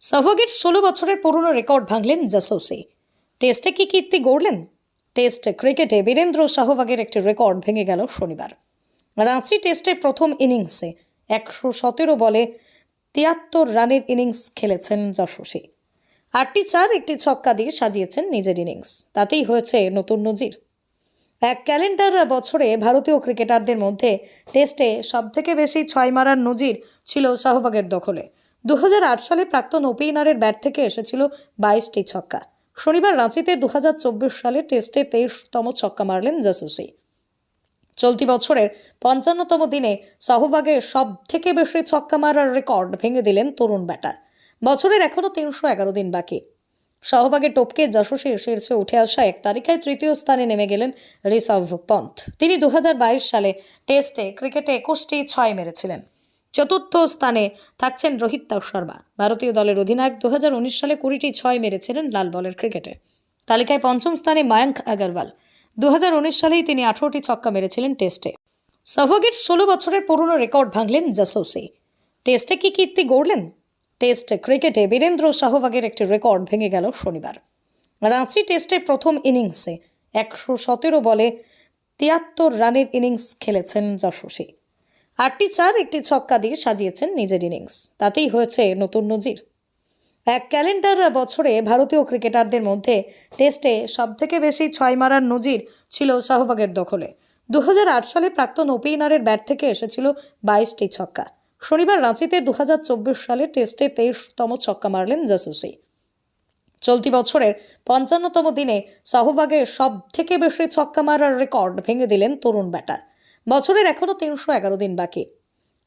সাফাগের ষোলো বছরের পুরনো রেকর্ড ভাঙলেন জাসৌসি। টেস্টে কি কীর্তি গড়লেন? টেস্ট ক্রিকেটে বীরেন্দ্র শাহবাগের একটি রেকর্ড ভেঙে গেল শনিবার। রাঁচি টেস্টের প্রথম ইনিংসে একশো সতেরো বলে তিয়াত্তর রানের ইনিংস খেলেছেন যশস্বী আটটি চার, একটি ছক্কা দিয়ে সাজিয়েছেন নিজের ইনিংস। তাতেই হয়েছে নতুন নজির। এক ক্যালেন্ডার বছরে ভারতীয় ক্রিকেটারদের মধ্যে টেস্টে সবথেকে বেশি ছয় মারার নজির ছিল শাহবাগের দখলে। দু হাজার আট সালে প্রাক্তন ওপেনারের ব্যাট থেকে এসেছিল বাইশটি ছক্কা। শনিবার রাঁচিতে দু হাজার চব্বিশ সালে টেস্টে তেইশতম ছক্কা মারলেন জাসুসি। চলতি বছরের পঞ্চান্নতম দিনে শাহবাগের সব থেকে বেশি ছক্কা মারার রেকর্ড ভেঙে দিলেন তরুণ ব্যাটার। বছরের এখনও তিনশো এগারো দিন বাকি। শাহবাগের টপকে যশস্বী শীর্ষে উঠে আসা এক তালিকায় তৃতীয় স্থানে নেমে গেলেন ঋষভ পন্থ। তিনি দু হাজার বাইশ সালে টেস্টে ক্রিকেটে একুশটি ছয় মেরেছিলেন। চতুর্থ স্থানে থাকছেন রোহিত শর্মা। ভারতীয় দলের অধিনায়ক দু হাজার উনিশ সালে কুড়িটি ছয় মেরেছিলেন লাল বলের ক্রিকেটে। তালিকায় পঞ্চম স্থানে মায়াঙ্ক আগরওয়াল। দু সালেই তিনি আঠারোটি ছক্কা মেরেছিলেন টেস্টে। সাহবাগের ষোলো বছরের পুরনো রেকর্ড ভাঙলেন জাসৌসি। টেস্টে কি কীর্তি গড়লেন? টেস্ট ক্রিকেটে বীরেন্দ্র শাহবাগের একটি রেকর্ড ভেঙে গেল শনিবার। রাঁচি টেস্টের প্রথম ইনিংসে একশো সতেরো বলে তিয়াত্তর রানের ইনিংস খেলেছেন যশস্বী আটটি চার একটি ছক্কা দিয়ে সাজিয়েছেন নিজের ইনিংস। তাতেই হয়েছে নতুন নজির। এক ক্যালেন্ডার বছরে ভারতীয় ক্রিকেটারদের মধ্যে টেস্টে সবথেকে বেশি ছয় মারার নজির ছিল শাহবাগের দখলে। দু হাজার আট সালে প্রাক্তন ওপেনারের ব্যাট থেকে এসেছিল বাইশটি ছক্কা। শনিবার রাঁচিতে দু হাজার চব্বিশ সালে টেস্টে তেইশতম ছক্কা মারলেন জাসুসি। চলতি বছরের পঞ্চান্নতম দিনে শাহবাগের সব থেকে বেশি ছক্কা মারার রেকর্ড ভেঙে দিলেন তরুণ ব্যাটার। বছরের এখনও তিনশো এগারো দিন বাকি।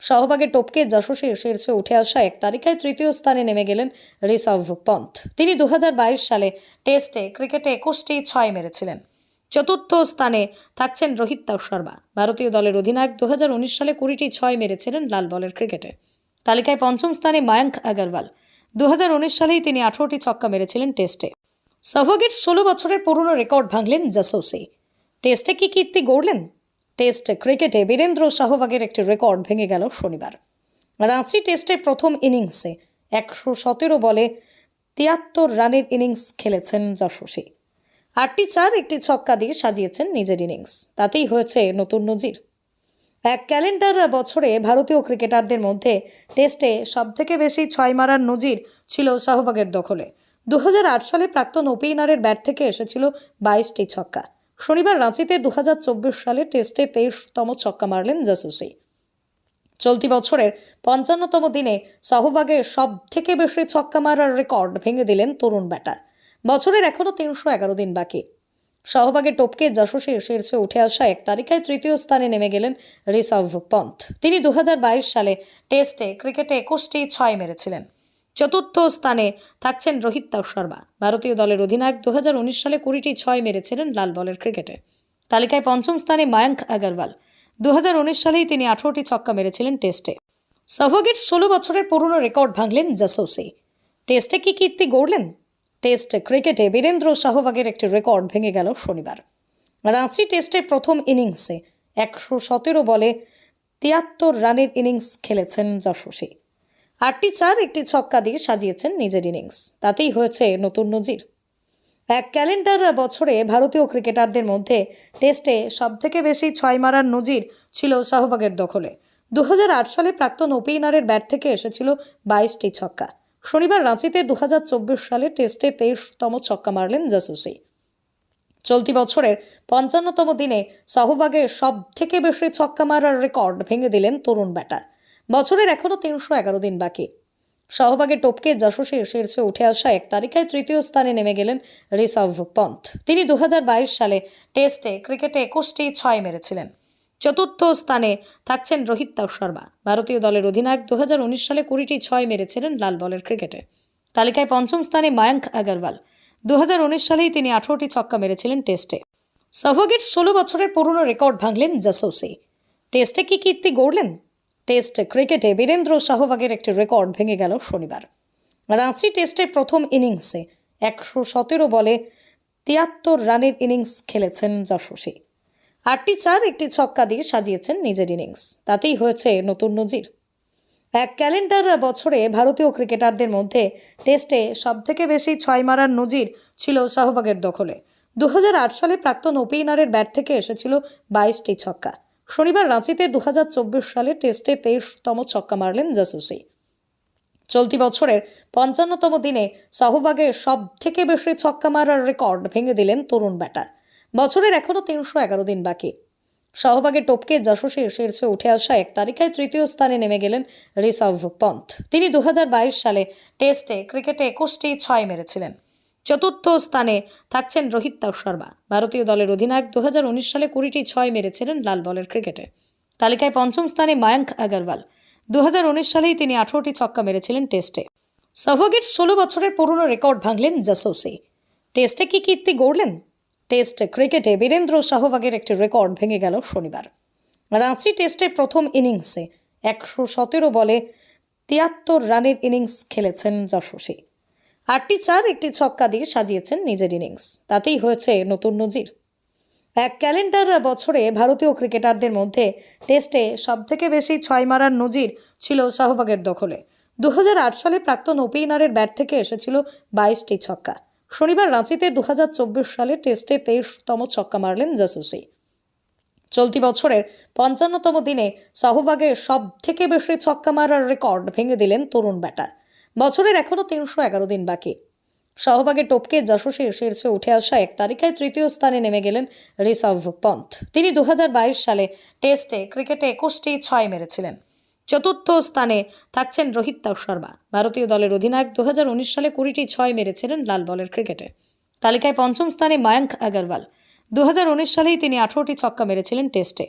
শাহবাগের টপকে যশস্বী শীর্ষে উঠে আসা এক তালিকায় তৃতীয় স্থানে নেমে গেলেন ঋষভ পন্থ। তিনি দুহাজার বাইশ সালে টেস্টে ক্রিকেটে একুশটি ছয় মেরেছিলেন। চতুর্থ স্থানে থাকছেন রোহিত শর্মা। ভারতীয় দলের অধিনায়ক দু হাজার উনিশ সালে কুড়িটি ছয় মেরেছিলেন লাল বলের ক্রিকেটে। তালিকায় পঞ্চম স্থানে মায়াঙ্ক আগরওয়াল। দু সালেই তিনি আঠারোটি ছক্কা মেরেছিলেন টেস্টে। সাহবাগের ষোলো বছরের পুরনো রেকর্ড ভাঙলেন জাসৌসি টেস্টে কি কীর্তি গড়লেন? টেস্ট ক্রিকেটে বীরেন্দ্র শাহবাগের একটি রেকর্ড ভেঙে গেল শনিবার। রাঁচি টেস্টের প্রথম ইনিংসে একশো সতেরো বলে তিয়াত্তর রানের ইনিংস খেলেছেন যশস্বী। আটটি চার, একটি ছক্কা দিয়ে সাজিয়েছেন নিজের ইনিংস। তাতেই হয়েছে নতুন নজির। এক ক্যালেন্ডার বছরে ভারতীয় ক্রিকেটারদের মধ্যে টেস্টে সবথেকে বেশি ছয় মারার নজির ছিল শাহবাগের দখলে। দু হাজার আট সালে প্রাক্তন ওপেনারের ব্যাট থেকে এসেছিল বাইশটি ছক্কা। শনিবার রাঁচিতে দু হাজার চব্বিশ সালে টেস্টে তেইশতম ছক্কা মারলেন জাসুসি। চলতি বছরের পঞ্চান্নতম দিনে শাহবাগের সব থেকে বেশি ছক্কা মারার রেকর্ড ভেঙে দিলেন তরুণ ব্যাটার বছরের এখনও তিনশো এগারো দিন বাকি। শাহবাগের টপকে যশস্বী শীর্ষে উঠে আসা এক তালিকায় তৃতীয় স্থানে নেমে গেলেন ঋষভ পন্থ। তিনি দু হাজার বাইশ সালে টেস্টে ক্রিকেটে একুশটি ছয় মেরেছিলেন। চতুর্থ স্থানে থাকছেন রোহিত শর্মা। ভারতীয় দলের অধিনায়ক দু হাজার উনিশ সালে কুড়িটি ছয় মেরেছিলেন লাল বলের ক্রিকেটে। তালিকায় পঞ্চম স্থানে মায়াঙ্ক আগরওয়াল। দু সালেই তিনি আঠারোটি ছক্কা মেরেছিলেন টেস্টে। সাহবাগের ষোলো বছরের পুরনো রেকর্ড ভাঙলেন জাসৌসি। টেস্টে কি কীর্তি গড়লেন? টেস্ট ক্রিকেটে বীরেন্দ্র শাহবাগের একটি রেকর্ড ভেঙে গেল শনিবার। রাঁচি টেস্টের প্রথম ইনিংসে একশো সতেরো বলে তিয়াত্তর রানের ইনিংস খেলেছেন যশস্বী আটটি চার একটি ছক্কা দিয়ে সাজিয়েছেন নিজের ইনিংস। তাতেই হয়েছে নতুন নজির। এক ক্যালেন্ডার বছরে ভারতীয় ক্রিকেটারদের মধ্যে টেস্টে সবথেকে বেশি ছয় মারার নজির ছিল শাহবাগের দখলে। দু হাজার আট সালে প্রাক্তন ওপেনারের ব্যাট থেকে এসেছিল বাইশটি ছক্কা। শনিবার রাঁচিতে দু হাজার চব্বিশ সালে টেস্টে তেইশতম ছক্কা মারলেন জাসুসি। চলতি বছরের পঞ্চান্নতম দিনে শাহবাগের সব থেকে বেশি ছক্কা মারার রেকর্ড ভেঙে দিলেন তরুণ ব্যাটার। বছরের এখনও তিনশো এগারো দিন বাকি। শাহবাগের টপকে যশস্বী শীর্ষে উঠে আসা এক তালিকায় তৃতীয় স্থানে নেমে গেলেন ঋষভ পন্থ। তিনি দুহাজার বাইশ সালে টেস্টে ক্রিকেটে একুশটি ছয় মেরেছিলেন। চতুর্থ স্থানে থাকছেন রোহিত শর্মা। ভারতীয় দলের অধিনায়ক দু হাজার উনিশ সালে কুড়িটি ছয় মেরেছিলেন লাল বলের ক্রিকেটে। তালিকায় পঞ্চম স্থানে মায়াঙ্ক আগরওয়াল। দু সালেই তিনি আঠারোটি ছক্কা মেরেছিলেন টেস্টে। সাহবাগের ষোলো বছরের পুরনো রেকর্ড ভাঙলেন জাসৌসি টেস্টে কি কীর্তি গড়লেন? টেস্ট ক্রিকেটে বীরেন্দ্র শাহবাগের একটি রেকর্ড ভেঙে গেল শনিবার। রাঁচি টেস্টের প্রথম ইনিংসে একশো সতেরো বলে তিয়াত্তর রানের ইনিংস খেলেছেন যশস্বী আটটি চার, একটি ছক্কা দিয়ে সাজিয়েছেন নিজের ইনিংস। তাতেই হয়েছে নতুন নজির। এক ক্যালেন্ডার বছরে ভারতীয় ক্রিকেটারদের মধ্যে টেস্টে সবথেকে বেশি ছয় মারার নজির ছিল শাহবাগের দখলে। দু হাজার আট সালে প্রাক্তন ওপেনারের ব্যাট থেকে এসেছিল বাইশটি ছক্কা। শনিবার রাঁচিতে দু হাজার চব্বিশ সালে টেস্টে তেইশতম ছক্কা মারলেন জাসুসি। চলতি বছরের পঞ্চান্নতম দিনে শাহবাগে সব থেকে বেশি ছক্কা মারার রেকর্ড ভেঙে দিলেন তরুণ ব্যাটার বছরের এখনও তিনশো এগারো দিন বাকি। শাহবাগে টপকে যশস্বী শীর্ষে উঠে আসা এক তালিকায় তৃতীয় স্থানে নেমে গেলেন ঋষভ পন্থ। তিনি দু হাজার বাইশ সালে টেস্টে ক্রিকেটে একুশটি ছয় মেরেছিলেন। চতুর্থ স্থানে থাকছেন রোহিত শর্মা। ভারতীয় দলের অধিনায়ক দু হাজার উনিশ সালে কুড়িটি ছয় মেরেছিলেন লাল বলের ক্রিকেটে। তালিকায় পঞ্চম স্থানে মায়াঙ্ক আগরওয়াল। দু সালেই তিনি আঠারোটি ছক্কা মেরেছিলেন টেস্টে। সহগের ষোলো বছরের পুরনো রেকর্ড ভাঙলেন জাসোসি। টেস্টে কি কীর্তি গড়লেন? টেস্ট ক্রিকেটে বীরেন্দ্র শাহবাগের একটি রেকর্ড ভেঙে গেল শনিবার। রাঁচি টেস্টের প্রথম ইনিংসে একশো সতেরো বলে তিয়াত্তর রানের ইনিংস খেলেছেন যশস্বী আটটি চার একটি ছক্কা দিয়ে সাজিয়েছেন নিজের ইনিংস তাতেই হয়েছে নতুন নজির। এক ক্যালেন্ডার বছরে ভারতীয় ক্রিকেটারদের মধ্যে টেস্টে সবথেকে বেশি ছয় মারার নজির ছিল শাহবাগের দখলে। দু হাজার আট সালে প্রাক্তন ওপেনারের ব্যাট থেকে এসেছিল বাইশটি ছক্কা। শনিবার রাঁচিতে দুহাজার চব্বিশ সালে টেস্টে তেইশতম ছক্কা মারলেন জাসুসি। চলতি বছরের পঞ্চান্নতম দিনে শাহবাগে সব থেকে বেশি ছক্কা মারার রেকর্ড ভেঙে দিলেন তরুণ ব্যাটার বছরের এখনও তিনশো এগারো দিন বাকি। শাহবাগে টপকে যশস্বী শীর্ষে উঠে আসা এক তালিকায় তৃতীয় স্থানে নেমে গেলেন ঋষভ পন্থ। তিনি দু হাজার বাইশ সালে টেস্টে, ক্রিকেটে একুশটি ছয় মেরেছিলেন। চতুর্থ স্থানে থাকছেন রোহিত শর্মা। ভারতীয় দলের অধিনায়ক দু হাজার উনিশ সালে কুড়িটি ছয় মেরেছিলেন লাল বলের ক্রিকেটে। তালিকায় পঞ্চম স্থানে মায়াঙ্ক আগরওয়াল। দু হাজার উনিশ সালেই তিনি আঠারোটি ছক্কা মেরেছিলেন টেস্টে।